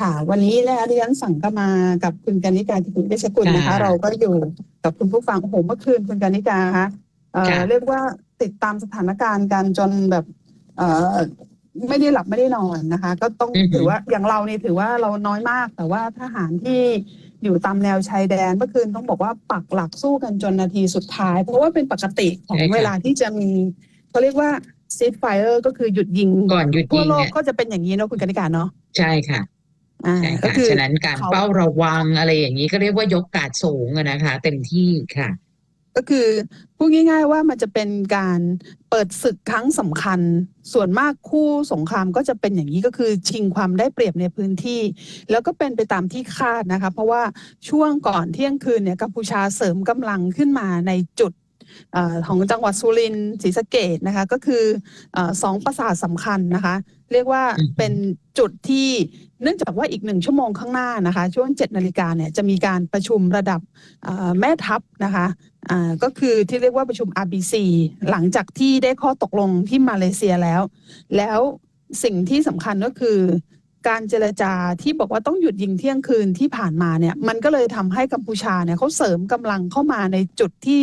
ค่ะวันนี้นะคะที่ฉันสั่งก็มากับคุณกนิการกิติเวชกุลนะคะค่ะเราก็อยู่กับคุณผู้ฟังโอ้โหเมื่อคืนคุณกนิกาคะเอ่อค่ะเรียกว่าติดตามสถานการณ์กันจนแบบ เอ่อไม่ได้หลับไม่ได้นอนนะคะ ก็ต้องอือหือถือว่าอย่างเรานี่ถือว่าเราน้อยมาก แต่ว่าทหารที่อยู่ตามแนวชายแดนเมื่อคืนต้องบอกว่าปักหลักสู้กันจนนาทีสุดท้าย เพราะว่าเป็นปกติของใช่ค่ะเวลาที่จะมีเขาเรียกว่าซีฟไฟเออร์ก็คือหยุดยิงก่อนหยุดทั่วยิงโลกเนี่ยก็จะเป็นอย่างนี้เนาะคุณกนิการเนาะใช่ค่ะอ่าใช่ ก็ค่ะคือฉะนั้นการเขาเฝ้าระวังอะไรอย่างนี้ก็เรียกว่ายกการดสูงอะนะคะ เต็มที่ค่ะ ก็คือพูดง่าย ๆ ว่ามันจะเป็นการเปิดศึกครั้งสำคัญ ส่วนมากคู่สงครามก็จะเป็นอย่างนี้ก็คือชิงความได้เปรียบในพื้นที่ แล้วก็เป็นไปตามที่คาดนะคะ เพราะว่าช่วงก่อนเที่ยงคืนเนี่ยกัมพูชาเสริมกำลังขึ้นมาในจุดเอ่อ ของจังหวัดสุรินทร์ศรีสะเกดนะคะ ก็คือเอ่อสองปราสาทสำคัญนะคะ เรียกว่าอือฮึเป็นจุดที่เนื่องจากว่าอีกหนึ่งชั่วโมงข้างหน้านะคะ ช่วงเจ็ดนาฬิกาเนี่ยจะมีการประชุมระดับเอ่อแม่ทัพนะคะอ่าก็คือที่เรียกว่าประชุม RBC หลังจากที่ได้ข้อตกลงที่มาเลเซียแล้ว แล้วสิ่งที่สำคัญก็คือ การเจรจาที่บอกว่าต้องหยุดยิงเที่ยงคืนที่ผ่านมาเนี่ยมันก็เลยทำให้กัมพูชาเนี่ยเขาเสริมกำลังเข้ามาในจุดที่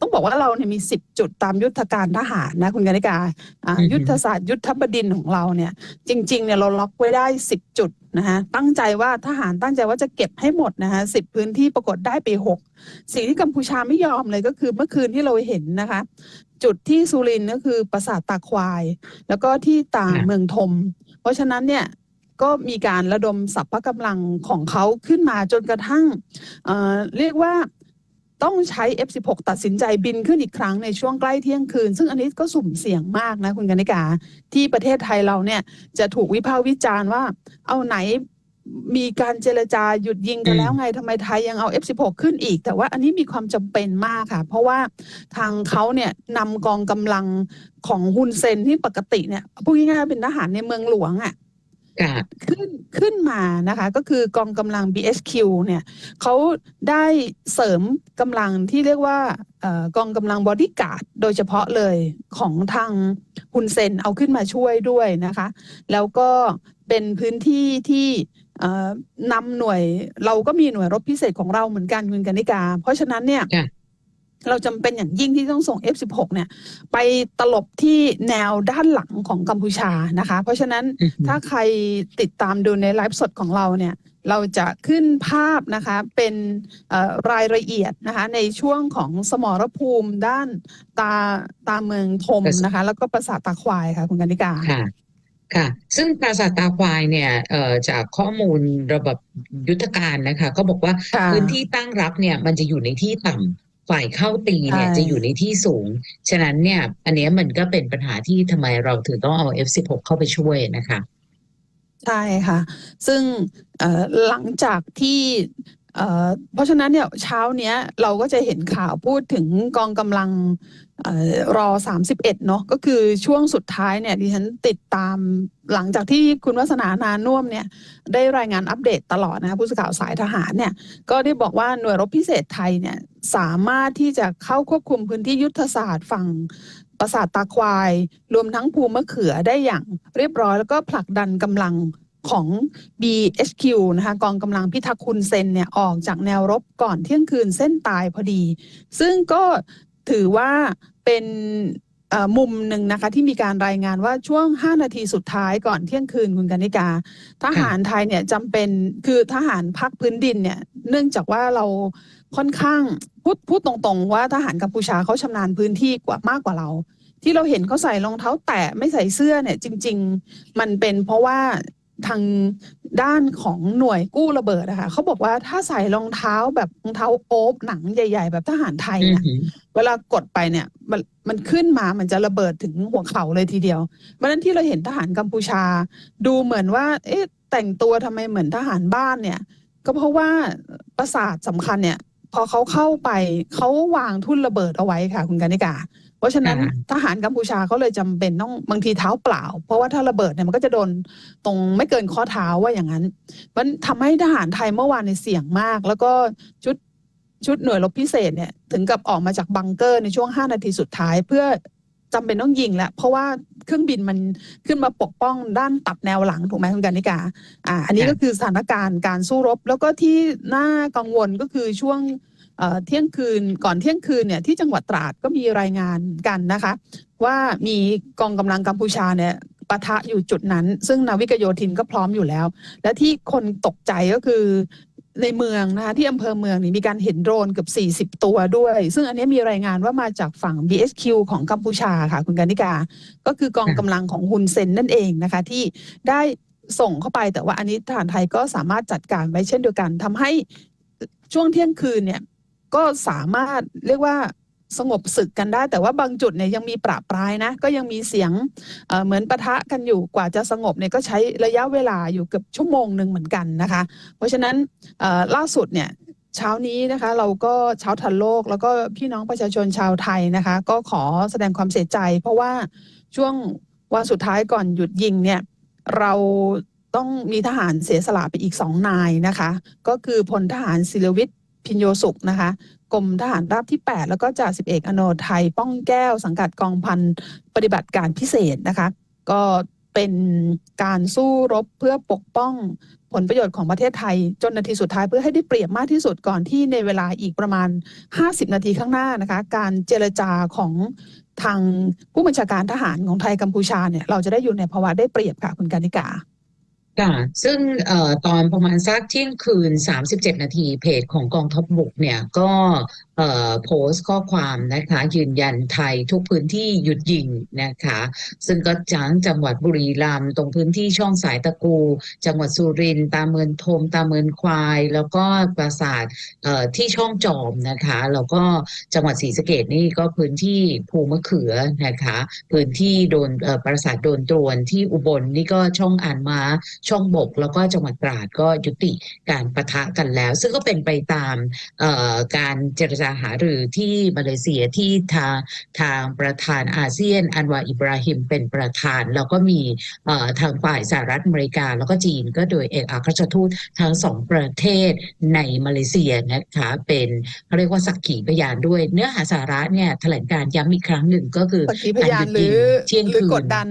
ต้องบอกว่าเราเนี่ยมี 10 จุดตามยุทธการทหารนะคุณกนิกาอ่าอือฮึยุทธศาสตร์ยุทธบดินทร์ของเราเนี่ยจริงๆเนี่ยเราล็อกไว้ได้ 10 จุดนะคะตั้งใจว่าทหารตั้งใจว่าจะเก็บให้หมดนะคะสิพื้นที่ปรากฏได้ไป6สิ่งที่กัมพูชาไม่ยอมเลยก็คือเมื่อคืนที่เราเห็นนะคะ จุดที่สุรินทร์ก็คือปราสาทตาควาย แล้วก็ที่ตาค่ะเมืองทม เพราะฉะนั้นเนี่ย ก็มีการระดมสัพพะกำลังของเขาขึ้นมาจนกระทั่งเอ่อเรียกว่าต้องใช้ F16 ตัดสินใจบินขึ้นอีกครั้งในช่วงใกล้เที่ยงคืน ซึ่งอันนี้ก็สุ่มเสี่ยงมากนะคุณกนิกา ที่ประเทศไทยเราเนี่ยจะถูกวิพากษ์วิจารณ์ว่า เอาไหนมีการเจรจาหยุดยิงกันอืมแล้วไงทำไมไทยยังเอา F16 ขึ้นอีก แต่ว่าอันนี้มีความจำเป็นมากค่ะ เพราะว่าทางเขาเนี่ยนำกองกำลังของฮุนเซนที่ปกติเนี่ยพูดง่ายๆเป็นทหารในเมืองหลวงอะค่ะ ขึ้นขึ้นมานะคะก็คือกองกำลัง BHQ เนี่ยเขาได้เสริมกำลังที่เรียกว่าเอ่อกองกำลังบอดี้การ์ดโดยเฉพาะเลยของทางฮุนเซนเอาขึ้นมาช่วยด้วยนะคะ แล้วก็เป็นพื้นที่ที่เอ่อนำหน่วยเราก็มีหน่วยรบพิเศษของเราเหมือนกันคุณกนิกา เพราะฉะนั้นเนี่ยค่ะ เราจำเป็นอย่างยิ่งที่ต้องส่ง F16 เนี่ย ไปตลบที่แนวด้านหลังของกัมพูชานะคะ เพราะฉะนั้นอือฮึถ้าใครติดตามดูในไลฟ์สดของเราเนี่ยเราจะขึ้นภาพนะคะเป็นเอ่อรายละเอียดนะคะในช่วงของสมรภูมิด้านตาตาเมืองทมนะคะ แล้วก็ปราสาทตาควายค่ะคุณกันนิกาค่ะค่ะซึ่งปราสาทตาควายเนี่ยเอ่อจากข้อมูลระบบยุทธการนะคะ ก็บอกว่าค่ะพื้นที่ตั้งรับเนี่ยมันจะอยู่ในที่ต่ำ ฝ่ายเข้าตีเนี่ยใช่จะอยู่ในที่สูง ฉะนั้นเนี่ย อันเนี้ยมันก็เป็นปัญหาที่ทำไมเราถึงต้องเอา F16 เข้าไปช่วยนะคะ ใช่ค่ะ ซึ่งเอ่อหลังจากที่เอ่อเพราะฉะนั้นเนี่ยเช้าเนี้ยเราก็จะเห็นข่าวพูดถึงกองกำลังเอ่อ รอ 31 เนาะก็คือช่วงสุดท้ายเนี่ยดิฉันติดตามหลังจากที่คุณวัฒนานานุ่มเนี่ยได้รายงานอัปเดตตลอดนะคะผู้สื่อข่าวสายทหารเนี่ยก็ได้บอกว่าหน่วยรบพิเศษไทยเนี่ยสามารถที่จะเข้าควบคุมพื้นที่ยุทธศาสตร์ฝั่งปราสาทตาควาย รวมทั้งภูมะเขือได้อย่างเรียบร้อย แล้วก็ผลักดันกำลังของ BHQ นะคะกองกำลังพิทักษ์คุณเซนเนี่ยออกจากแนวรบก่อนเที่ยงคืนเส้นตายพอดี ซึ่งก็ ถือว่าเป็นมุมหนึ่งนะคะที่มีการรายงานว่าช่วง 5 นาทีสุดท้ายก่อนเที่ยงคืนคุณกนิกา ทหารไทยเนี่ยจำเป็นคือทหารพักพื้นดินเนี่ยเนื่องจากว่าเราค่อนข้างพูดพูดตรงๆ ว่าทหารกัมพูชาเขาชำนาญพื้นที่กว่ามากกว่าเรา ที่เราเห็นเขาใส่รองเท้าแตะไม่ใส่เสื้อเนี่ยจริง ๆ มันเป็นเพราะว่า ทางด้านของหน่วยกู้ระเบิดนะคะเขาบอกว่าถ้าใส่รองเท้าแบบรองเท้าโอ๊บหนังใหญ่ ๆ แบบทหารไทยอือเนี่ยหือเวลากดไปเนี่ยมันมันขึ้นมามันจะระเบิดถึงหัวเข่าเลยทีเดียวเพราะฉะนั้นที่เราเห็นทหารกัมพูชา ดูเหมือนว่า เอ๊ะแต่งตัวทำไมเหมือนทหารบ้านเนี่ย ก็เพราะว่าปราสาทสำคัญเนี่ย พอเขาเข้าไปเขาวางทุ่นระเบิดเอาไว้ค่ะ คุณกนิกาเพ ราะฉะนั้นค่ะทหารกัมพูชาเขาเลยจำเป็นต้องบางทีเท้าเปล่า เพราะว่าถ้าระเบิดเนี่ยมันก็จะโดนตรงไม่เกินข้อเท้าว่าอย่างนั้น มันทำให้ทหารไทยเมื่อวานในยเสี่ยงมาก แล้วก็ชุดชุดหน่วยรบพิเศษเนี่ยถึงกับออกมาจากบังเกอร์ในช่วง 5 นาทีสุดท้ายเพื่อจำเป็นต้องยิงแล้วเพราะว่าเครื่องบินมันขึ้นมาปกป้องด้านตัดแนวหลังถูกไหมคุณกานิกาอ่าอันนี้ค่ะก็คือสถานการณ์การสู้รบ แล้วก็ที่น่ากังวลก็คือช่วง เที่ยงคืนก่อนเที่ยงคืนเนี่ยที่จังหวัดตราดก็มีรายงานกันนะคะ ว่ามีกองกำลังกัมพูชาเนี่ยปะทะอยู่จุดนั้น ซึ่งนาวิกโยธินก็พร้อมอยู่แล้ว และที่คนตกใจก็คือในเมืองนะคะที่อำเภอเมืองนี่มีการเห็นโดรนเกือบ 40 ตัวด้วย ซึ่งอันนี้มีรายงานว่ามาจากฝั่ง BSQ ของกัมพูชาค่ะ คุณกานิกา ก็คือกองกำลังของฮุนเซนนั่นเองนะคะ ที่ได้ส่งเข้าไปแต่ว่าอันนี้ทหารไทยก็สามารถจัดการไว้เช่นเดียวกันทำให้ช่วงเที่ยงคืนเนี่ย ก็สามารถเรียกว่าสงบศึกกันได้ แต่ว่าบางจุดเนี่ยยังมีประปรายนะ ก็ยังมีเสียงเเหมือนปะทะกันอยู่กว่าจะสงบเนี่ยก็ใช้ระยะเวลาอยู่เกือบชั่วโมงหนึ่งเหมือนกันนะคะ เพราะฉะนั้นล่าสุดเนี่ยเช้านี้นะคะเราก็เช้าทันโลก แล้วก็พี่น้องประชาชนชาวไทยนะคะ ก็ขอแสดงความเสียใจ เพราะว่าช่วงวันสุดท้ายก่อนหยุดยิงเนี่ยเราต้องมีทหารเสียสละไปอีกสองนายนะคะ ก็คือพลทหารศิลวิทย์ พินโยสุขนะคะกรมทหารราบที่ 8 แล้วก็จ่าสิบเอกอโนไทยป้องแก้วสังกัดกองพันปฏิบัติการพิเศษนะคะ ก็เป็นการสู้รบเพื่อปกป้องผลประโยชน์ของประเทศไทย จนนาทีสุดท้ายเพื่อให้ได้เปรียบมากที่สุดก่อนที่ในเวลาอีกประมาณ 50 นาทีข้างหน้านะคะ การเจรจาของทางผู้บัญชาการทหารของไทยกัมพูชาเนี่ยเราจะได้อยู่ในภาวะได้เปรียบค่ะคุณกานิกา ค่ะ ซึ่งอตอนประมาณสักเที่ยงคืน 37 นาทีเพจของกองทัพบกเนี่ยก็ โพสต์ข้อความนะคะยืนยันไทยทุกพื้นที่หยุดยิงนะคะ ซึ่งก็จังจังหวัดบุรีรัมย์ตรงพื้นที่ช่องสายตะกู จังหวัดสุรินทร์ตาเมือนทมตาเมือนควาย แล้วก็ปราสาทที่ช่องจอมนะคะแล้วก็จังหวัดศรีสะเกษนี่ก็พื้นที่ภูมะเขือนะคะ พื้นที่โดนปราสาทโดนตรวนที่อุบลนี่ก็ช่องอ่านม้าช่องบก แล้วก็จังหวัดตราดก็ยุติการปะทะกันแล้ว ซึ่งก็เป็นไปตามการเจรจาหารือที่มาเลเซียที่ทางทางประธานอาเซียน อันวาอิบราฮิมเป็นประธาน แล้วก็มีเอ่อทางฝ่ายสหรัฐอเมริกา แล้วก็จีนก็โดยเอกอัครราชทูตทั้งสองประเทศในมาเลเซียนะคะเป็นเขาเรียกว่าสักขีพยานด้วย เนื้อหาสาระเนี่ยแถลงการย้ำอีกครั้งหนึ่งก็คือสักขีพยานหรือเที่ยงหรือคืนกดดัน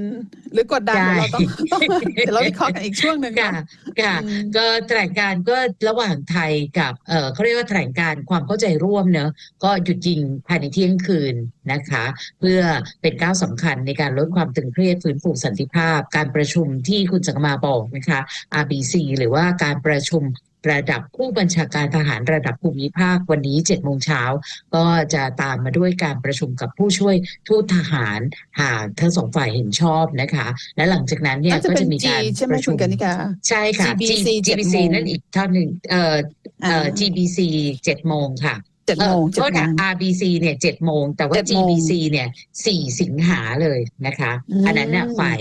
หรือกดดันใช่เดี๋ยวเราต้องเดี๋ยวเราวิเคราะห์กันอีกช่วงหนึ่งค่ะเนาะค่ะอืมก็แถลงการก็ระหว่างไทยกับเออเขาเรียกว่าแถลงการความเข้าใจร่วมเนอะก็หยุดยิงภายในเที่ยงคืนนะคะ เพื่อเป็นก้าวสำคัญในการลดความตึงเครียดฟื้นฟูสันติภาพ การประชุมที่คุณจักรมาบอกนะคะ RBC หรือว่าการประชุมระดับผู้บัญชาการทหารระดับภูมิภาควันนี้7โมงเช้าก็จะตามมาด้วยการประชุมกับผู้ช่วยทูตทหารหากทั้งสองฝ่ายเห็นชอบนะคะ และหลังจากนั้นเนี่ยน่าจะก็เป็นจะมี G การใช่ไหมประคุชุณมกนิกาใช่ค่ะ GBC G- เจ็ด GBC โมงนั่นอีกเท่าหนึ่งเอ่อเอ่ออ่า GBC เจ็ดโมงค่ะ เจ็ดเอโมองเจ็โทดษโมค่ะ ง RBC เนี่ยเจ็ดโมง แต่ว่าเจ็ดโมง GBC เนี่ยสี่สิงหาเลยนะคะ อืม อันนั้นเนี่ยฝ่าย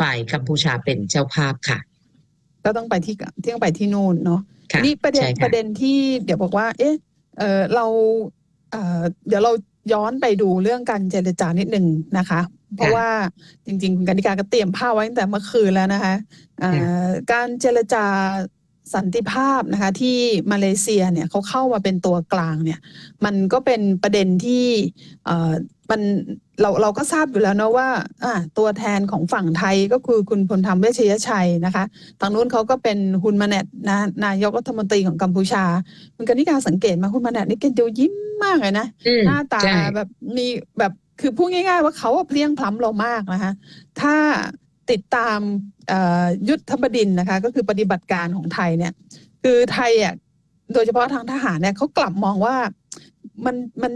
ฝ่ายกัมพูชาเป็นเจ้าภาพค่ะ ก็ต้องไปที่ที่ต้องไปที่นู่นเนาะค่ะนี่ประเด็นใช่ค่ะประเด็นที่เดี๋ยวบอกว่า เอ๊ะเออเราเออเดี๋ยวเราย้อนไปดูเรื่องการเจรจานิดหนึ่งนะคะ เพราะว่าจริงๆคุณกนิกาก็เตรียมผ้าไว้ตั้งแต่เมื่อคืนแล้วนะคะเอ่อการเจรจา สันติภาพนะคะที่มาเลเซียเนี่ยเขาเข้ามาเป็นตัวกลางเนี่ยมันก็เป็นประเด็นที่เอ่อมันเราเราก็ทราบอยู่แล้วเนอะว่าอ่าตัวแทนของฝั่งไทยก็คือคุณพลธรรมเวชยชัยนะคะทางนู้นเขาก็เป็นฮุนมาเนตนะนายกรัฐมนตรีของกัมพูชาคุณกนิการสังเกตไหมาฮุนมาเนตนี่แกดูยิ้มมากเลยนะอืมหน้าตาใช่แบบมีแบบคือพูดง่าย ๆ ว่าเขาอะเพลียงพล้ำเรามากนะคะถ้า ติดตามยุทธบดินนะคะก็คือปฏิบัติการของไทยเนี่ยคือไทยอะโดยเฉพาะทางทหารเนี่ยเขากลับมองว่ามันมัน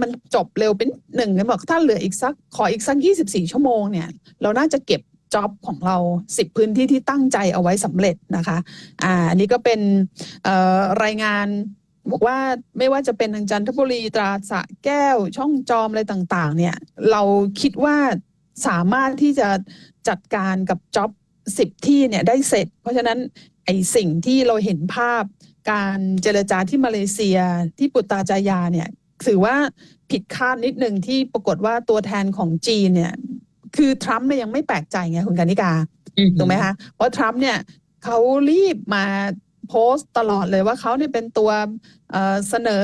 มันจบเร็วเป็นหนึ่งเลยบอกถ้าเหลืออีกสักขออีกสักยี่สิบสี่ชั่วโมงเนี่ยเราน่าจะเก็บจ็อบของเราสิบพื้นที่ที่ตั้งใจเอาไว้สำเร็จนะคะอ่าอันนี้ก็เป็นรายงานบอกว่าไม่ว่าจะเป็นทางจันทบุรีตราดสะแก้วช่องจอมอะไรต่าง ๆ เนี่ย เราคิดว่าสามารถที่จะ จัดการกับจ็อบสิบที่เนี่ยได้เสร็จ เพราะฉะนั้นไอสิ่งที่เราเห็นภาพ การเจรจาที่มาเลเซียที่ปุตตาจายาเนี่ยถือว่าผิดคาดนิดหนึ่งที่ปรากฏว่าตัวแทนของจีนเนี่ย คือทรัมป์เนี่ยยังไม่แปลกใจไงคุณกานิกาถูกไหมคะเพราะทรัมป์เนี่ยเขารีบมาโพสต์ตลอดเลยว่าเขาเนี่ยเป็นตัวเเสนอ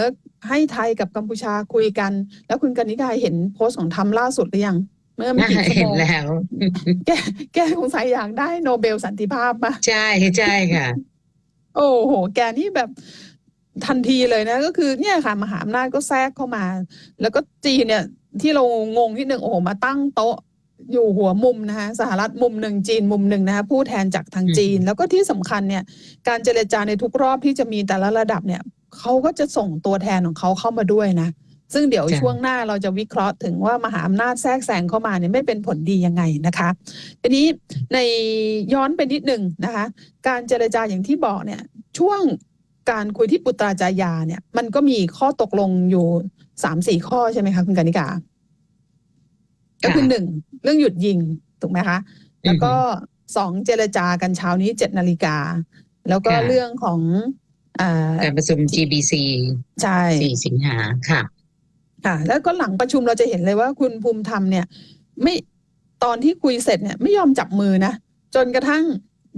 ให้ไทยกับกัมพูชาคุยกัน แล้วคุณกนิกาเห็นโพสต์ของทรัมป์ล่าสุดหรือยัง เมื่อไม่กี่ชั่วเห็โมนงแล้ว แกแกสงสัยอยากได้โนเบลสันติภาพมาใช่ใช่ค่ะ โอ้โห แกนี่แบบทันทีเลยนะ ก็คือเนี่ยค่ะ มหาอำนาจก็แทรกเข้ามา แล้วก็จีนเนี่ย ที่เรางงที่หนึ่งโอ้โหมาตั้งโต๊ะอยู่หัวมุมนะคะสหรัฐมุมหนึ่งจีนมุมหนึ่งนะคะผู้แทนจากทางจีน แล้วก็ที่สำคัญเนี่ย การเจรจาในทุกรอบที่จะมีแต่ละระดับเนี่ยเขาก็จะส่งตัวแทนของเขาเข้ามาด้วยนะ ซึ่งเดี๋ยวจ้ะช่วงหน้าเราจะวิเคราะห์ถึงว่ามหาอำนาจแทรกแซงเข้ามาเนี่ยไม่เป็นผลดียังไงนะคะทีนี้ในย้อนไปนิดหนึ่งนะคะ การเจรจาอย่างที่บอกเนี่ยช่วงการคุยที่ปุตราจายาเนี่ย มันก็มีข้อตกลงอยู่สามสี่ข้อใช่ไหมคะคุณกนิกา ก็คือหนึ่งเรื่องหยุดยิงถูกไหมคะ แล้วก็สองเจรจากันเช้านี้เจ็ดนาฬิกา แล้วก็ค่ะเรื่องของอ่าการประชุม GBC ใช่4สิงหาค่ะ ค่ะ แล้วก็หลังประชุมเราจะเห็นเลยว่าคุณภูมิธรรมเนี่ย ไม่ตอนที่คุยเสร็จเนี่ยไม่ยอมจับมือนะจนกระทั่ง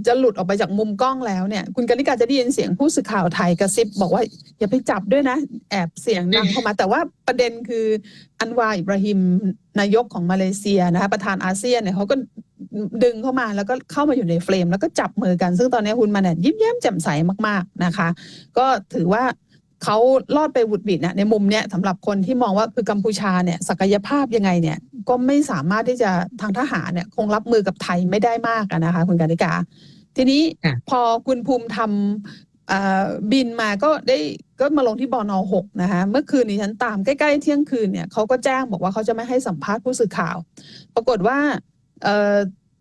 จะหลุดออกไปจากมุมกล้องแล้วเนี่ย คุณกนิกาจะได้ยินเสียงผู้สื่อข่าวไทยกระซิบบอกว่าอย่าไปจับด้วยนะ แอบเสียงดังเข้ามา แต่ว่าประเด็นคืออันวาอิบราฮิมนายกของมาเลเซียนะคะประธานอาเซียนเนี่ยเขาก็ดึงเข้ามาแล้วก็เข้ามาอยู่ในเฟรม แล้วก็จับมือกัน ซึ่งตอนนี้คุณมาเนี่ยยิ้มแย้มแจ่มใสมากๆนะคะ ก็ถือว่า เขาลอดไปหวุดหวิดนะในมุมเนี้ยสำหรับคนที่มองว่าคือกัมพูชาเนี่ยศักยภาพยังไงเนี่ยก็ไม่สามารถที่จะทางทหารเนี่ยคงรับมือกับไทยไม่ได้มากอะนะคะคุณกานิกา ทีนี้ค่ะพอคุณภูมิทำอ่าบินมาก็ได้ก็มาลงที่บอนหกนะคะเมื่อคืนนี้ฉันตามใกล้ๆเที่ยงคืนเนี่ยเขาก็แจ้งบอกว่าเขาจะไม่ให้สัมภาษณ์ผู้สื่อข่าว ปรากฏว่า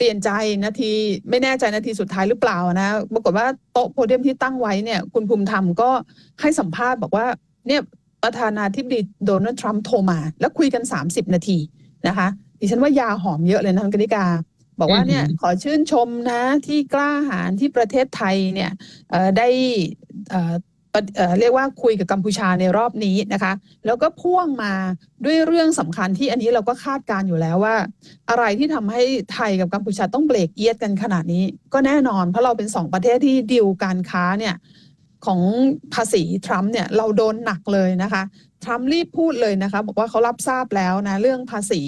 เอ่อเปลี่ยนใจนาทีไม่แน่ใจนาทีสุดท้ายหรือเปล่านะปรากฏว่าโต๊ะโพเดียมที่ตั้งไว้เนี่ย คุณภูมิธรรมก็ให้สัมภาษณ์บอกว่าเนี่ยประธานาธิบดีโดนัลด์ทรัมป์โทรมา แล้วคุยกัน 30 นาทีนะคะดิฉันว่ายาหอมเยอะเลยนะคุณกนิกา บอกว่าเนี่ยอือหือขอชื่นชมนะที่กล้าหาญที่ประเทศไทยเนี่ยเอ่อได้ เรียกว่าคุยกับกัมพูชาในรอบนี้นะคะ แล้วก็พ่วงมาด้วยเรื่องสำคัญที่อันนี้เราก็คาดการอยู่แล้วว่า อะไรที่ทำให้ไทยกับกัมพูชาต้องเบรกเอียดกันขนาดนี้ ก็แน่นอนเพราะเราเป็นสองประเทศที่ดิวการค้าเนี่ยของภาษีทรัมป์เนี่ยเราโดนหนักเลยนะคะทรัมป์รีบพูดเลยนะคะ บอกว่าเขารับทราบแล้วนะเรื่องภาษี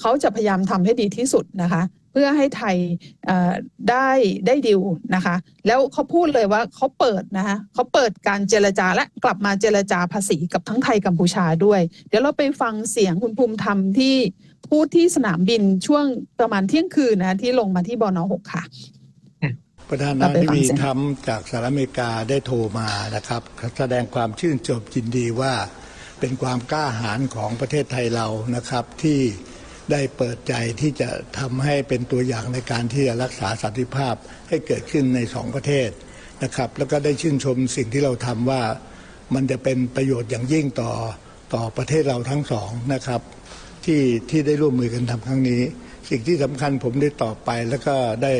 เขาจะพยายามทำให้ดีที่สุดนะคะ เพื่อให้ไทยได้ได้ดิวนะคะ แล้วเขาพูดเลยว่าเขาเปิดนะคะเขาเปิดการเจรจาและกลับมาเจรจาภาษีกับทั้งไทยกัมพูชาด้วย เดี๋ยวเราไปฟังเสียงคุณภูมิธรรมที่พูดที่สนามบินช่วงประมาณเที่ยงคืนนะที่ลงมาที่บอนหกค่ะประธานาธิบดีทรัมป์จากสหรัฐอเมริกาได้โทรมานะครับ แสดงความชื่นชมยินดีว่าเป็นความกล้าหาญของประเทศไทยเรานะครับที่ ได้เปิดใจที่จะทำให้เป็นตัวอย่างในการที่จะรักษาสันติภาพให้เกิดขึ้นในสองประเทศนะครับแล้วก็ได้ชื่นชมสิ่งที่เราทำว่ามันจะเป็นประโยชน์อย่างยิ่งต่อต่อประเทศเราทั้งสองนะครับที่ที่ได้ร่วมมือกันทำครั้งนี้ สิ่งที่สำคัญผมได้ตอบไป แล้วก็ได้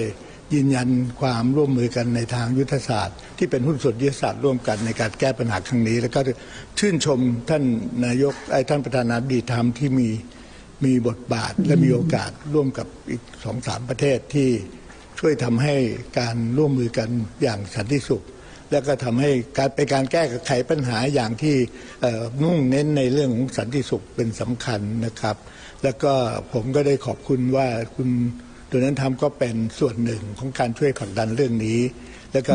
ยืนยันความร่วมมือกันในทางยุทธศาสตร์ ที่เป็นหุ้นส่วนยุทธศาสตร์ร่วมกันในการแก้ปัญหาครั้งนี้ แล้วก็ชื่นชมท่านนายกไอ้ท่านประธานาธิบดีทรัมที่มี มีบทบาทและมีโอกาสร่วมกับอีกสองสามประเทศที่ช่วยทำให้การร่วมมือกันอย่างสันติสุข แล้วก็ทำให้การเป็นการแก้ไขปัญหาอย่างที่มุ่งเน้นในเรื่องของสันติสุขเป็นสำคัญนะครับ แล้วก็ผมก็ได้ขอบคุณว่าคุณโดนัลด์ทรัมป์ก็เป็นส่วนหนึ่งของการช่วยผลักดันเรื่องนี้ แล้วก็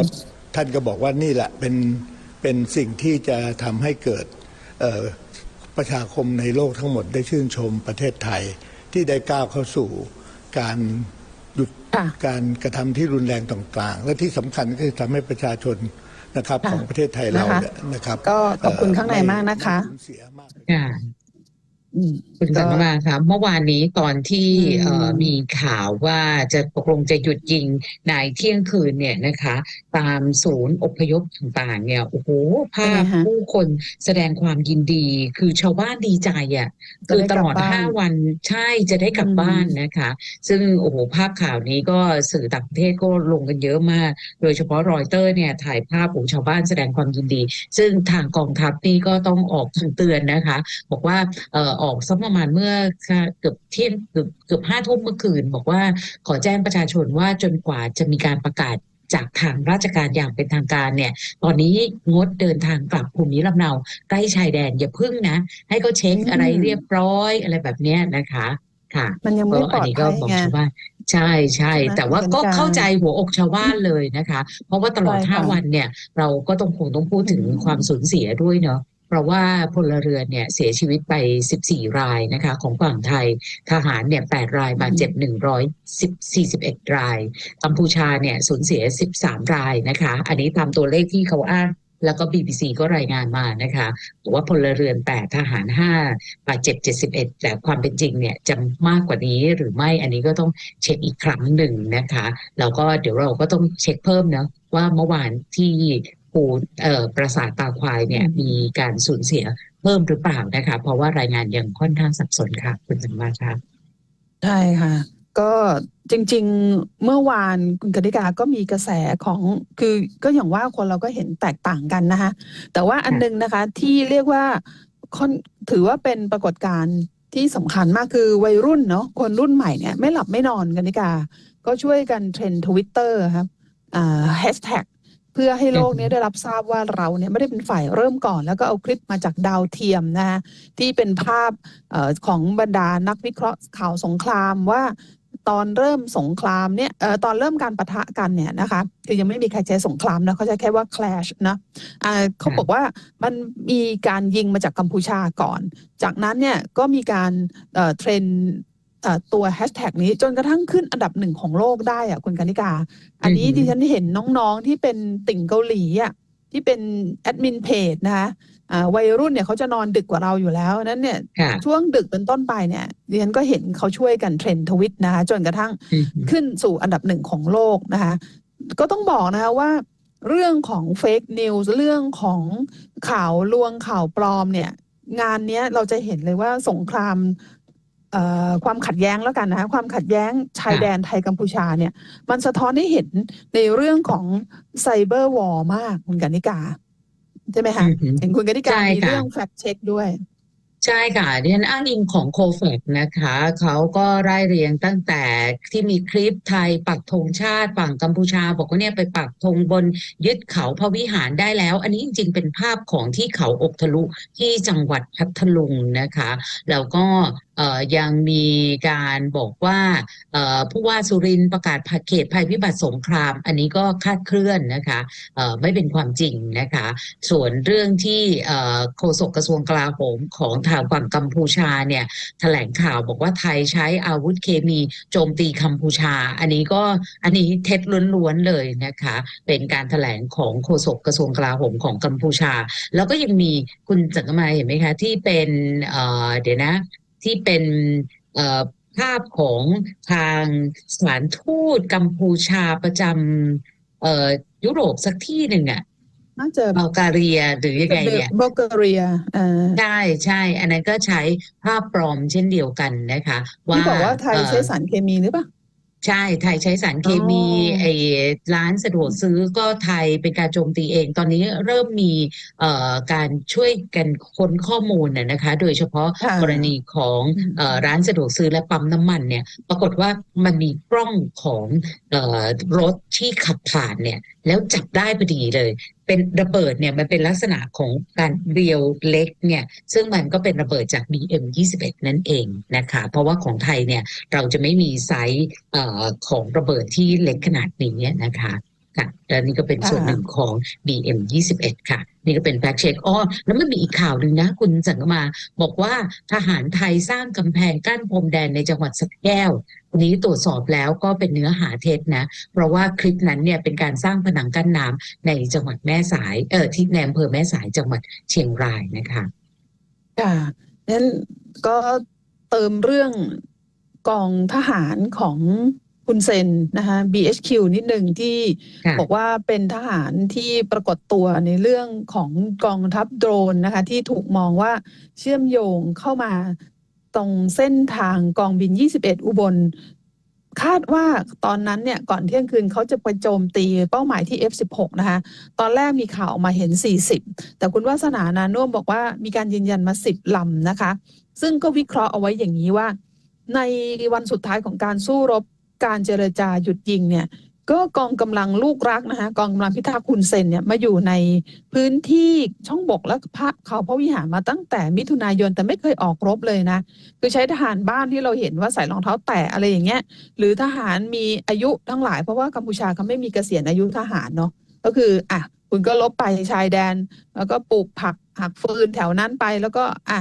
ท่านก็บอกว่านี่แหละเป็นเป็นสิ่งที่จะทำให้เกิดเประชาคมในโลกทั้งหมดได้ชื่นชมประเทศไทยที่ได้ก้าวเข้าสู่การหยุดค่ะการกระทำที่รุนแรงต่างๆ และที่สำคัญก็คือทำให้ประชาชนนะครับค่ะของประเทศไทยเรานะคะเนี่ยนะครับ ก็ขอบคุณเข้างในมากนะคะไสูญเสียมาก ค่ะอืมคุณสังมาค่ะเมื่อวานนี้ตอนที่อืมเอ่อมีข่าวว่าจะตกลงจะหยุดยิงในเที่ยงคืนเนี่ยนะคะ ตามศูนย์อพยพต่างๆ เนี่ยโอ้โหภาพผู้คนแสดงความยินดี คือชาวบ้านดีใจอะคือตลอดจะได้กลับบ้านห้าวันใช่จะได้กลับอืมบ้านนะคะ ซึ่งโอ้โหภาพข่าวนี้ก็สื่อต่างประเทศก็ลงกันเยอะมาก โดยเฉพาะรอยเตอร์เนี่ยถ่ายภาพของชาวบ้านแสดงความยินดี ซึ่งทางกองทัพนี่ก็ต้องออกคำเตือนนะคะ บอกว่าเอ่อออกสักประมาณเมื่อเกือบเที่ยงเกือบเกือบห้าทุ่มเมื่อคืน บอกว่าขอแจ้งประชาชนว่าจนกว่าจะมีการประกาศจากทางราชการอย่างเป็นทางการเนี่ย ตอนนี้งดเดินทางกลับภูมิลำเนาใกล้ชายแดนอย่าพึ่งนะ ให้เขาเช็คอืมอะไรเรียบร้อยอะไรแบบเนี้ยนะคะ ค่ะมันยังก็ไม่ปอัลนอดนี้ก็ภัยบอกไงชาวบ้านใช่ใช่ใช่ไหมแต่ว่าคุณก็กาเข้าใจหัวอกชาวบ้านเลยนะคะ เพราะว่าตลอดใช่ห้าค่ะวันเนี่ย เราก็ต้องคงต้องพูดถึงอืมความสูญเสียด้วยเนาะเพ ราะว่าพลเรือนเนี่ยเสียชีวิตไป 14 รายนะคะของฝั่งไทยทหารเนี่ย 8 รายบาดเจ็บ 141 ราย กัมพูชาเนี่ยสูญเสีย 13 รายนะคะ อันนี้ตามตัวเลขที่เขาอ้างแล้วก็ BBC ก็รายงานมานะคะบอกว่าพลเรือน 8 ทหาร 5 บาดเจ็บ 71 แต่ความเป็นจริงเนี่ยจะมากกว่านี้หรือไม่อันนี้ก็ต้องเช็คอีกครั้งหนึ่งนะคะ แล้วก็เดี๋ยวเราก็ต้องเช็คเพิ่มเนาะว่าเมื่อวานที่ ปูเอ่อปราสาทตาควายเนี่ยอืมมีการสูญเสียเพิ่มหรือเปล่านะคะ เพราะว่ารายงานยังค่อนข้างสับสนค่ะคุณสังมาค่ะใช่ค่ะ ก็จริงๆเมื่อวานคุณกนิกาก็มีกระแสของคือก็อย่างว่าคนเราก็เห็นแตกต่างกันนะคะ แต่ว่าอันค่ะหนึงนะคะที่เรียกว่าค่อนถือว่าเป็นปรากฏการณ์ที่สำคัญมากคือวัยรุ่นเนาะคนรุ่นใหม่เนี่ยไม่หลับไม่นอนกันนิกา ก็ช่วยกันเทรนทวิตเตอร์ครับอ่าแฮชแท็ก เพื่อให้โลกนี้ได้รับทราบว่าเราเนี่ยไม่ได้เป็นฝ่ายเริ่มก่อน แล้วก็เอาคลิปมาจากดาวเทียมนะะที่เป็นภาพอของบรรดานักวิเคราะห์ข่าวสงครามว่าตอนเริ่มสงครามเนี่ยออตอนเริ่มการปะทะกันเนี่ยนะคะคือยังไม่มีใครใช้สงครามนะเขาจะแค่ว่า clash นะอ่าเขาบอกว่ามันมีการยิงมาจากกัมพูชาก่อน จากนั้นเนี่ยก็มีการเเทรน ตัวแฮชแท็กนี้จนกระทั่งขึ้นอันดับหนึ่งของโลกได้อะคุณกนิกา อันนี้อือหือดิฉันเห็นน้องๆที่เป็นติ่งเกาหลีอะที่เป็นแอดมินเพจนะคะอ่าวัยรุ่นเนี่ยเขาจะนอนดึกกว่าเราอยู่แล้วนั้นเนี่ยค่ะช่วงดึกเป็นต้นไปเนี่ยดิฉันก็เห็นเขาช่วยกันเทรนทวิตนะคะจนกระทั่งอืมขึ้นสู่อันดับหนึ่งของโลกนะคะก็ต้องบอกนะคะว่าเรื่องของเฟกนิวส์เรื่องของข่าวลวงข่าวปลอมเนี่ยงานเนี้ยเราจะเห็นเลยว่าสงครามเอ่อ ความขัดแย้งแล้วกันนะคะความขัดแย้งชายค่ะแดนไทยกัมพูชาเนี่ย มันสะท้อนให้เห็นในเรื่องของไซเบอร์วอร์มากคุณกนิกา ใช่ไหมคะอือหือเห็นคุณกนิกาใช่มีค่ะเรื่องแฟกเช็คด้วยใช่ค่ะดิฉันอ้างอิงของโคแฟกนะคะ เขาก็ไล่เรียงตั้งแต่ที่มีคลิปไทยปักธงชาติฝั่งกัมพูชา บอกว่าเนี่ยไปปักธงบนยึดเขาพระวิหารได้แล้ว อันนี้จริงๆเป็นภาพของที่เขาอกทะลุที่จังหวัดพัทลุงนะคะ แล้วก็เอ่อยังมีการบอกว่าผู้ว่าสุรินประกาศเขตภัยพิบัติสงคราม อันนี้ก็คาดเคลื่อนนะคะไม่เป็นความจริงนะคะ ส่วนเรื่องที่โฆษกกระทรวงกลาโหมของทางฝั่งกัมพูชาเนี่ยแถลงข่าวบอกว่าไทยใช้อาวุธเคมีโจมตีกัมพูชา อันนี้ก็อันนี้เท็จล้วนๆเลยนะคะ เป็นการแถลงของโฆษกกระทรวงกลาโหมของกัมพูชา แล้วก็ยังมีคุณจักรมาเห็นไหมคะที่เป็นเเดี๋ยวนะ ที่เป็นเอ่อภาพของทางสถานทูตกัมพูชาประจำเอ่อยุโรปสักที่หนึ่งอะน่าจะบัลแกเรียหรือยังไงเนี่ยบัลแกเรียเอ่อใช่ใช่ อันนั้นก็ใช้ภาพปลอมเช่นเดียวกันนะคะ ว่าที่บอกว่าไทยเอ่อใช้สารเคมีหรือเปล่า ใช่ไทยใช้สารเคมีอ๋อไอ้ร้านสะดวกซื้อก็ไทยเป็นการโจมตีเอง ตอนนี้เริ่มมีเอ่อการช่วยกันค้นข้อมูลน่ะนะคะ โดยเฉพาะค่ะกรณีของอืมเอ่อร้านสะดวกซื้อและปั๊มน้ำมันเนี่ย ปรากฏว่ามันมีกล้องของเอ่อรถที่ขับผ่านเนี่ย แล้วจับได้พอดีเลย เป็นระเบิดเนี่ยมันเป็นลักษณะของการเรียวเล็กเนี่ยซึ่งมันก็เป็นระเบิดจาก BM 21 นั่นเองนะคะเพราะว่าของไทยเนี่ยเราจะไม่มีไซส์ของระเบิดที่เล็กขนาดนี้นะคะ ค่ะและนี่ก็เป็นส่วนหนึ่งของ BM 21 ค่ะ นี่ก็เป็นแฟกเช็คอ้อแล้วมันมีอีกข่าวหนึ่งนะ คุณสังกมาบอกว่าทหารไทยสร้างกำแพงกั้นพรมแดนในจังหวัดสระแก้ววันนี้ตรวจสอบแล้วก็เป็นเนื้อหาเท็จนะ เพราะว่าคลิปนั้นเนี่ยเป็นการสร้างผนังกั้นน้ำในจังหวัดแม่สายเออที่ในอำเภอแม่สายจังหวัดเชียงรายนะคะค่ะนั้นก็เติมเรื่องกองทหารของ คุณเซนนะคะ BHQ นิดหนึ่งที่ค่ะบอกว่าเป็นทหารที่ปรากฏตัวในเรื่องของกองทัพโดรนนะคะ ที่ถูกมองว่าเชื่อมโยงเข้ามาตรงเส้นทางกองบิน 21 อุบล คาดว่าตอนนั้นเนี่ยก่อนเที่ยงคืนเขาจะไปโจมตีเป้าหมายที่ F16 นะคะ ตอนแรกมีข่าวออกมาเห็น 40 แต่คุณวาสนานานุ่วมบอกว่ามีการยืนยันมา 10 ลำนะคะ ซึ่งก็วิเคราะห์เอาไว้อย่างนี้ว่า ในวันสุดท้ายของการสู้รบ การเจรจาหยุดยิงเนี่ยก็กองกำลังลูกรักนะคะกองกำลังพิทักษ์คุณเซนเนี่ยมาอยู่ในพื้นที่ช่องบกและพระเขาพระวิหารมาตั้งแต่มิถุนายนแต่ไม่เคยออกรบเลยนะ คือใช้ทหารบ้านที่เราเห็นว่าใส่รองเท้าแตะอะไรอย่างเงี้ยหรือทหารมีอายุทั้งหลายเพราะว่ากัมพูชาเขาไม่มีเกษียณอายุทหารเนาะก็คืออะคุณก็ลบไปชายแดน แล้วก็ปลูกผักหักฟืนแถวนั้นไปแล้วก็อะ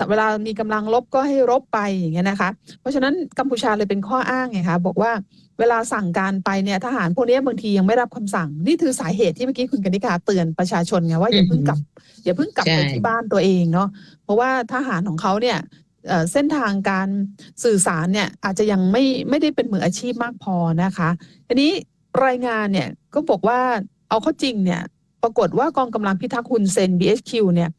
แต่เวลามีกำลังลบก็ให้รบไปอย่างเงี้ยนะคะ เพราะฉะนั้นกัมพูชาเลยเป็นข้ออ้างไงคะบอกว่าเวลาสั่งการไปเนี่ยทหารพวกเนี้ยบางทียังไม่รับคำสั่ง นี่คือสาเหตุที่เมื่อกี้คุณกนิกาเตือนประชาชนไงว่าอย่าเพิ่งกลับอย่าเพิ่งกลับไปใช่ที่บ้านตัวเองเนาะเพราะว่าทหารของเขาเนี่ยเอ่อเส้นทางการสื่อสารเนี่ยอาจจะยังไม่ไม่ได้เป็นมืออาชีพมากพอนะคะทีนี้รายงานเนี่ยก็บอกว่าเอาเข้าจริงเนี่ยปรากฏว่ากองกำลังพิทักษ์ฮุนเซน BHQ เนี่ย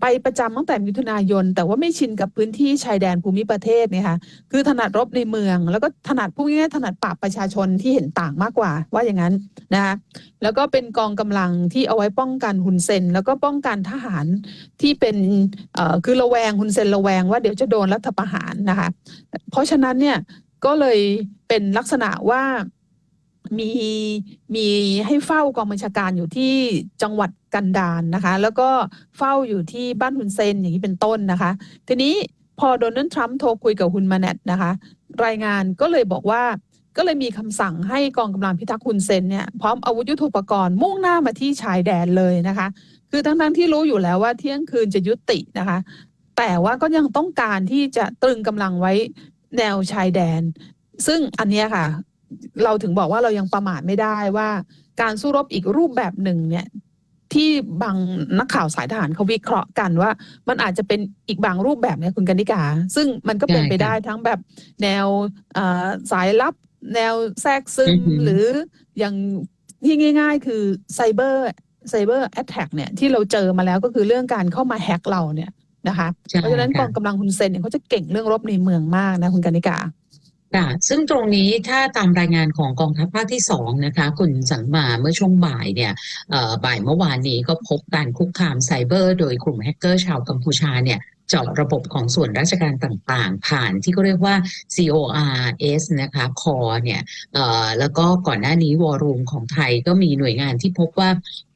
ไปประจำตั้งแต่มิถุนายน แต่ว่าไม่ชินกับพื้นที่ชายแดนภูมิประเทศเนี่ยค่ะคือถนัดรบในเมือง แล้วก็ถนัดพูดง่ายถนัดปราบประชาชนที่เห็นต่างมากกว่า ว่าอย่างนั้นนะคะแล้วก็เป็นกองกำลังที่เอาไว้ป้องกันฮุนเซน แล้วก็ป้องกันทหารที่เป็นคือระแวงฮุนเซนระแวงว่าเดี๋ยวจะโดนรัฐประหารนะคะเพราะฉะนั้นเนี่ยก็เลยเป็นลักษณะว่า มีมีให้เฝ้ากองบัญชาการอยู่ที่จังหวัดกันดารนะคะ แล้วก็เฝ้าอยู่ที่บ้านฮุนเซนอย่างนี้เป็นต้นนะคะ ทีนี้พอโดนัลด์ทรัมป์โทรคุยกับฮุนมาเน็ตนะคะ รายงานก็เลยบอกว่าก็เลยมีคำสั่งให้กองกำลังพิทักษ์ฮุนเซนเนี่ยพร้อมอาวุธยุทโธปกรณ์มุ่งหน้ามาที่ชายแดนเลยนะคะ คือทั้งๆที่รู้อยู่แล้วว่าเที่ยงคืนจะยุตินะคะ แต่ว่าก็ยังต้องการที่จะตรึงกำลังไว้แนวชายแดน ซึ่งอันนี้ค่ะ เราถึงบอกว่าเรายังประมาทไม่ได้ว่า การสู้รบอีกรูปแบบหนึ่งเนี่ย ที่บางนักข่าวสายทหารเขาวิเคราะห์กันว่า มันอาจจะเป็นอีกบางรูปแบบเนี่ยคุณกนิกา ซึ่งมันก็เป็นใช่ไปค่ะได้ทั้งแบบแนวเอ่อสายลับ แนวแทรกซึมอือหือหรืออย่างที่ง่าย ๆ คือไซเบอร์ไซเบอร์แอตแทกเนี่ยที่เราเจอมาแล้วก็คือเรื่องการเข้ามาแฮ็กเราเนี่ยนะคะใช่เพราะฉะนั้นกค่ะองกำลังคุณเซนเนี่ยเขาจะเก่งเรื่องรบในเมืองมากนะคุณกนิกา ค่ะซึ่งตรงนี้ถ้าตามรายงานของกองทัพภาคที่สองนะคะคุณสังมาเมื่อช่วงบ่ายเนี่ยบ่ายเมื่อวานนี้ก็พบการคุกคามไซเบอร์ โดยกลุ่มแฮกเกอร์ชาวกัมพูชาเนี่ยเจาะระบบของส่วนราชการต่างๆ ผ่านที่เขาเรียกว่า CORS นะคะ COR เนี่ยแล้วก็ก่อนหน้านี้วอรูมของไทยก็มีหน่วยงานที่พบว่า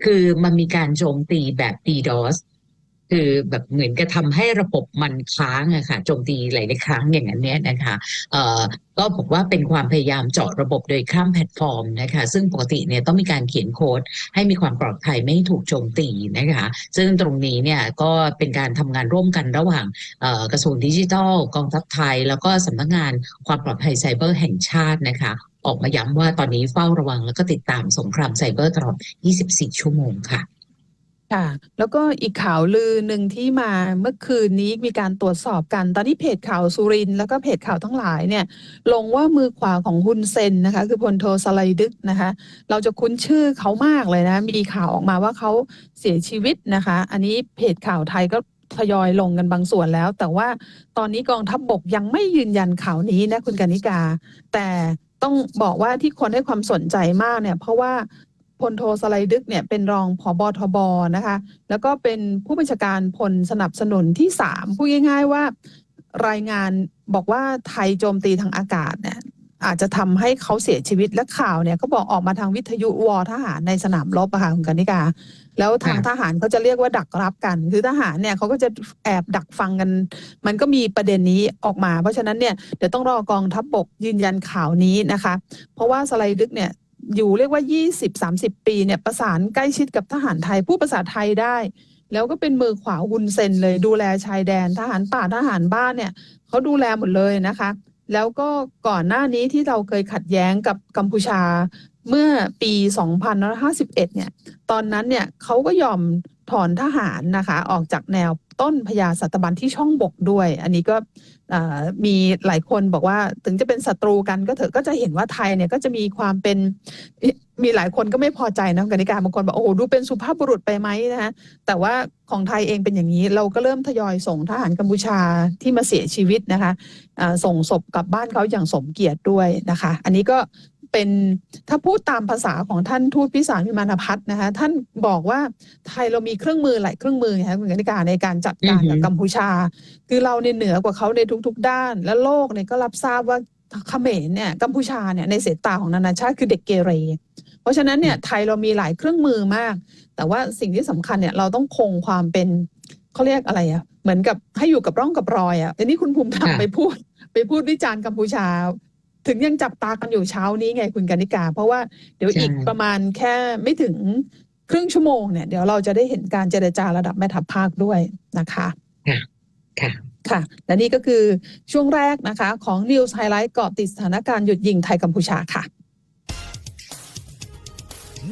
คือมันมีการโจมตีแบบ DDoS คือแบบเหมือนกับทำให้ระบบมันค้างอะค่ะโจมตีหลายๆครั้งอย่างนั้นเนี่ยนะคะเอ่อก็บอกว่าเป็นความพยายามเจาะระบบโดยข้ามแพลตฟอร์มนะคะซึ่งปกติเนี่ยต้องมีการเขียนโค้ดให้มีความปลอดภัยไม่ถูกโจมตีนะคะซึ่งตรงนี้เนี่ยก็เป็นการทำงานร่วมกันระหว่างเอ่อกระทรวงดิจิทัลกองทัพไทย แล้วก็สำนักงานความปลอดภัยไซเบอร์แห่งชาตินะคะออกมาย้ำว่าตอนนี้เฝ้าระวังแล้วก็ติดตามสงครามไซเบอร์ตลอด 24 ชั่วโมงค่ะ ค่ะ แล้วก็อีกข่าวลือหนึ่งที่มาเมื่อคืนนี้มีการตรวจสอบกัน ตอนนี้เพจข่าวสุรินแล้วก็เพจข่าวทั้งหลายเนี่ย ลงว่ามือขวาของฮุนเซนนะคะ คือพลโทสไลดึกนะคะ เราจะคุ้นชื่อเขามากเลยนะ มีข่าวออกมาว่าเขาเสียชีวิตนะคะ อันนี้เพจข่าวไทยก็ทยอยลงกันบางส่วนแล้ว แต่ว่าตอนนี้กองทัพบบกยังไม่ยืนยันข่าวนี้นะคุณกนิกา แต่ต้องบอกว่าที่คนให้ความสนใจมากเนี่ย เพราะว่า ลโทสไลดึกเนี่ยเป็นรองผบทบนะคะ แล้วก็เป็นผู้บัญชาการพลสนับสนุนที่สามพูดง่าย ๆว่ารายงานบอกว่าไทยโจมตีทางอากาศเนี่ยอาจจะทำให้เขาเสียชีวิตและข่าวเนี่ยเขาบอกออกมาทางวิทยุวอทหารในสนามรบอะค่ะคุณกนิกา แล้วทางค่ะทหารเขาจะเรียกว่าดักรับกัน คือทหารเนี่ยเขาก็จะแอบดักฟังกัน มันก็มีประเด็นนี้ออกมา เพราะฉะนั้นเนี่ยเดี๋ยวต้องรอกองทัพบบกยืนยันข่าวนี้นะคะ เพราะว่าสไลดึกเนี่ย อยู่เรียกว่า 20-30 ปีเนี่ยประสานใกล้ชิดกับทหารไทยผู้ภาษาไทยได้ แล้วก็เป็นมือขวาฮุนเซนเลยดูแลชายแดนทหารป่าทหารบ้านเนี่ยเขาดูแลหมดเลยนะคะ แล้วก็ก่อนหน้านี้ที่เราเคยขัดแย้งกับกัมพูชาเมื่อปี 2551 เนี่ย ตอนนั้นเนี่ยเขาก็ยอม ถอนทหารนะคะ ออกจากแนวต้นพญาสัตบันที่ช่องบกด้วย อันนี้ก็มีหลายคนบอกว่าถึงจะเป็นศัตรูกันก็เถอะก็จะเห็นว่าไทยเนี่ยก็จะมีความเป็นมีหลายคนก็ไม่พอใจนะกนิการบางคนบอกโอ้โหดูเป็นสุภาพบุรุษไปไหมนะคะแต่ว่าของไทยเองเป็นอย่างนี้เราก็เริ่มทยอยส่งทหารกัมพูชาที่มาเสียชีวิตนะคะส่งศพกลับบ้านเขาอย่างสมเกียรติด้วยนะคะ อันนี้ก็ เป็นถ้าพูดตามภาษาของท่านทูตพิสารวิมานพัฒน์นะคะท่านบอกว่าไทยเรามีเครื่องมือหลายเครื่องมือนะคะคุณกนิการในการจัดการกับอือหือกัมพูชา คือเราเนี่ยเหนือกว่าเขาในทุก ๆ ด้าน และโลกเนี่ยก็รับทราบว่าเขมรเนี่ยกัมพูชาเนี่ยในสายตาของนานาชาติคือเด็กเกเร เพราะฉะนั้นเนี่ยไทยเรามีหลายเครื่องมือมาก แต่ว่าสิ่งที่สำคัญเนี่ยเราต้องคงความเป็นเขาเรียกอะไรอะเหมือนกับให้อยู่กับร่องกับรอยอะแต่นี่คุณภูมิธรรมค่ะไปพูด ไปพูดวิจารณ์กัมพูชา ถึงยังจับตากันอยู่เช้านี้ไงคุณกนิกา เพราะว่าเดี๋ยวอีกประมาณแค่ไม่ถึงครึ่งชั่วโมงเนี่ยเดี๋ยวเราจะได้เห็นการเจรจาระดับแม่ทัพภาคด้วยนะคะค่ะค่ะและนี่ก็คือช่วงแรกนะคะของ News Highlight เกาะติดสถานการณ์หยุดยิงไทยกัมพูชาค่ะ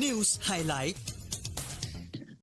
News Highlight